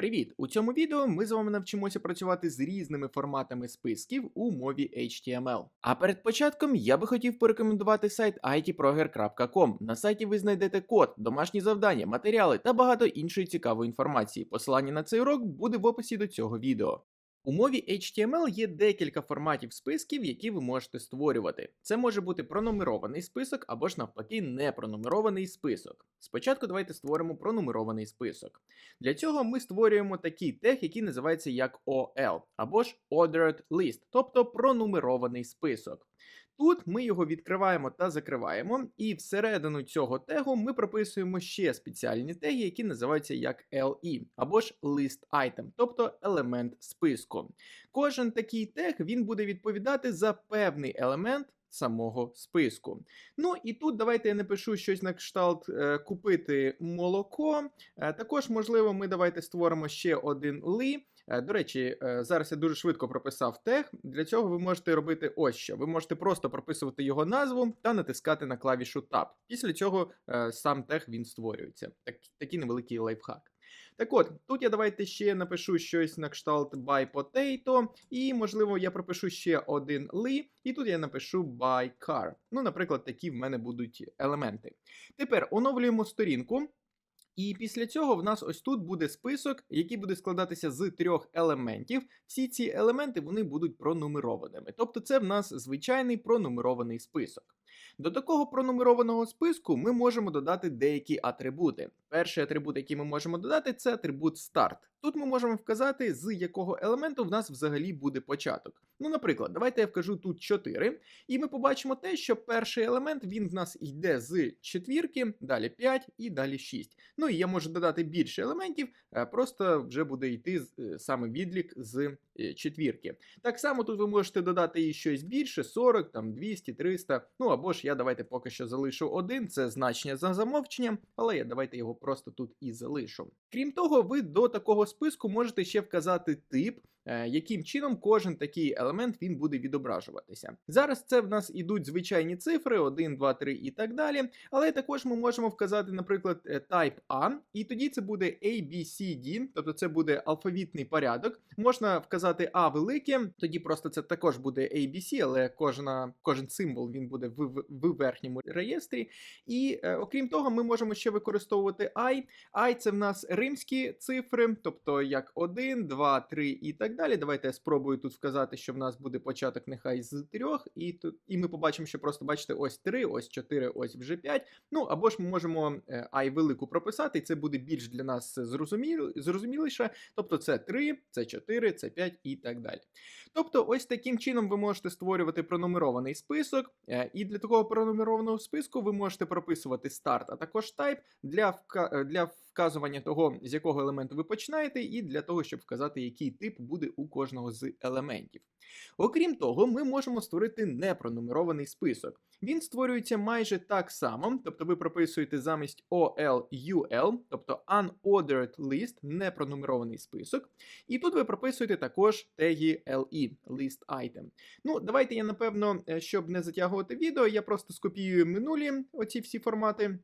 Привіт! У цьому відео ми з вами навчимося працювати з різними форматами списків у мові HTML. А перед початком я би хотів порекомендувати сайт itproger.com. На сайті ви знайдете код, домашні завдання, матеріали та багато іншої цікавої інформації. Посилання на цей урок буде в описі до цього відео. У мові HTML є декілька форматів списків, які ви можете створювати. Це може бути пронумерований список або ж навпаки непронумерований список. Спочатку давайте створимо пронумерований список. Для цього ми створюємо такий тег, який називається як OL, або ж Ordered List, тобто пронумерований список. Тут ми його відкриваємо та закриваємо, і всередину цього тегу ми прописуємо ще спеціальні теги, які називаються як LE, або ж List Item, тобто елемент списку. Кожен такий тег він буде відповідати за певний елемент. Самого списку. Ну і тут давайте я напишу щось на кшталт е, купити молоко. Е, також, можливо, ми давайте створимо ще один ли. Е, До речі, зараз я дуже швидко прописав тег. Для цього ви можете робити ось що. Ви можете просто прописувати його назву та натискати на клавішу Tab. Після цього сам тег він створюється. Так, такий невеликий лайфхак. Так от, тут я давайте ще напишу щось на кшталт by potato, і, можливо, я пропишу ще один ли, і тут я напишу by car. Ну, наприклад, такі в мене будуть елементи. Тепер оновлюємо сторінку. І після цього в нас ось тут буде список, який буде складатися з трьох елементів. Всі ці елементи вони будуть пронумерованими. Тобто це в нас звичайний пронумерований список. До такого пронумерованого списку ми можемо додати деякі атрибути. Перший атрибут, який ми можемо додати, це атрибут Start. Тут ми можемо вказати, з якого елементу в нас взагалі буде початок. Ну, наприклад, давайте я вкажу тут 4, і ми побачимо те, що перший елемент він в нас йде з четвірки, далі 5 і далі 6. Ну і я можу додати більше елементів, е, просто вже буде йти е, саме відлік з четвірки. Так само тут ви можете додати і щось більше, 40, там 200, 300. Ну або ж я давайте поки що залишу один, це значення за замовченням, але я давайте його просто тут і залишу. Крім того, ви до такого списку можете ще вказати тип, е, яким чином кожен такий елемент він буде відображуватися. Зараз це в нас ідуть звичайні цифри, 1, 2, 3 і так далі. Але також ми можемо вказати, наприклад, е, type A, і тоді це буде A, B, C, D, тобто це буде алфавітний порядок. Можна вказати А велике, тоді просто це також буде A, B, C, але кожна, кожен символ він буде в, в, в верхньому реєстрі. І е, окрім того, ми можемо ще використовувати I. I це в нас римські цифри, тобто як 1, 2, 3 і так далі. Давайте я спробую тут вказати, що в нас буде початок нехай з трьох, і тут і ми побачимо, що просто бачите, ось 3, ось 4, ось вже 5. Ну або ж ми можемо е, I велику прописати, і це буде більш для нас зрозуміло, зрозуміліше. Тобто це 3, це 4, це 5 і так далі. Тобто, ось таким чином ви можете створювати пронумерований список, е, і для такого пронумерованого списку ви можете прописувати старт, а також type для е, для вказування того, з якого елементу ви починаєте, і для того, щоб вказати, який тип буде у кожного з елементів. Окрім того, ми можемо створити непронумерований список. Він створюється майже так само, тобто ви прописуєте замість OL UL, тобто Unordered List, непронумерований список. І тут ви прописуєте також теги LE, List Item. Ну, давайте я, напевно, е, щоб не затягувати відео, я просто скопіюю минулі оці всі формати.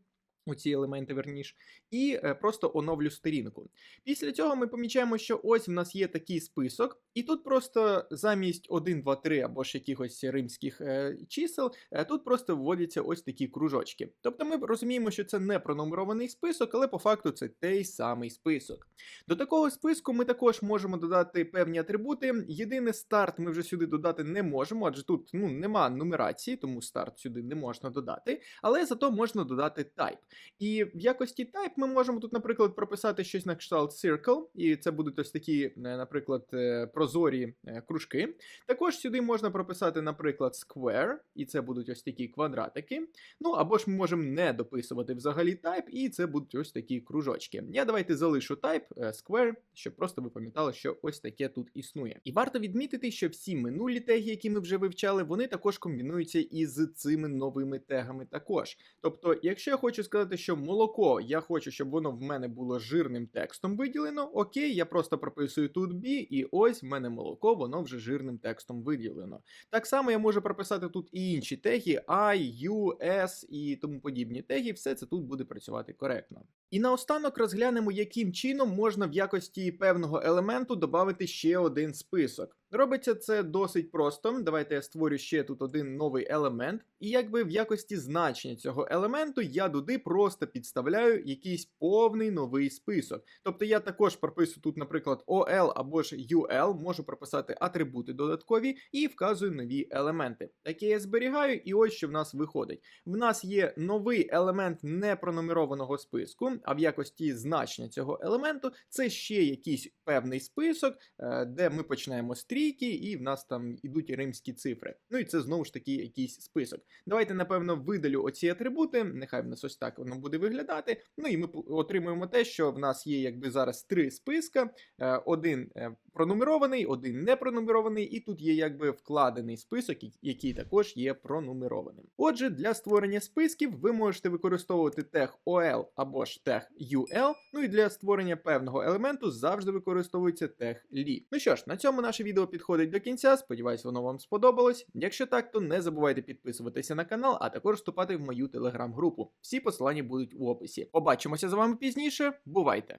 Оці елементи верніш, і е, просто оновлю сторінку. Після цього ми помічаємо, що ось в нас є такий список, і тут просто замість 1, 2, 3 або ж якихось римських е, чисел, е, тут просто вводяться ось такі кружочки. Тобто ми розуміємо, що це не пронумерований список, але по факту це той самий список. До такого списку ми також можемо додати певні атрибути. Єдине старт ми вже сюди додати не можемо, адже тут ну, нема нумерації, тому старт сюди не можна додати, але зато можна додати type. І в якості type ми можемо тут, наприклад, прописати щось на кшталт circle, і це будуть ось такі, е, наприклад, е, прозорі е, кружки. Також сюди можна прописати, наприклад, square, і це будуть ось такі квадратики. Ну або ж ми можемо не дописувати взагалі type, і це будуть ось такі кружочки. Я давайте залишу type square, щоб просто ви пам'ятали, що ось таке тут існує. І варто відмітити, що всі минулі теги, які ми вже вивчали, вони також комбінуються із цими новими тегами також. Тобто, якщо я хочу сказати, що молоко, я хочу, щоб воно в мене було жирним текстом виділено, окей, я просто прописую тут B, і ось в мене молоко, воно вже жирним текстом виділено. Так само я можу прописати тут і інші теги I, U, S і тому подібні теги, все це тут буде працювати коректно. І наостанок розглянемо, яким чином можна в якості певного елементу додати ще один список. Робиться це досить просто. Давайте я створю ще тут один новий елемент, і якби в якості значення цього елементу я туди просто підставляю якийсь повний новий список. Тобто я також прописую тут, наприклад, OL або ж UL, можу прописати атрибути додаткові і вказую нові елементи. Таке я зберігаю, і ось що в нас виходить. В нас є новий елемент непронумерованого списку, а в якості значення цього елементу це ще якийсь певний список, е, де ми починаємо з трійки, і в нас там ідуть римські цифри. Ну і це знову ж таки якийсь список. Давайте, напевно, видалю оці атрибути. Нехай в нас ось так воно буде виглядати. Ну і ми отримуємо те, що в нас є якби зараз три списка: Е, один е, пронумерований, один не пронумерований, і тут є якби вкладений список, який також є пронумерованим. Отже, для створення списків ви можете використовувати тег OL або ж тег UL. Ну і для створення певного елементу завжди використовується тег li. Ну що ж, на цьому наше відео підходить до кінця. Сподіваюсь, воно вам сподобалось. Якщо так, то не забувайте підписуватися на канал, а також вступати в мою телеграм-групу. Всі посилання будуть у описі. Побачимося з вами пізніше. Бувайте!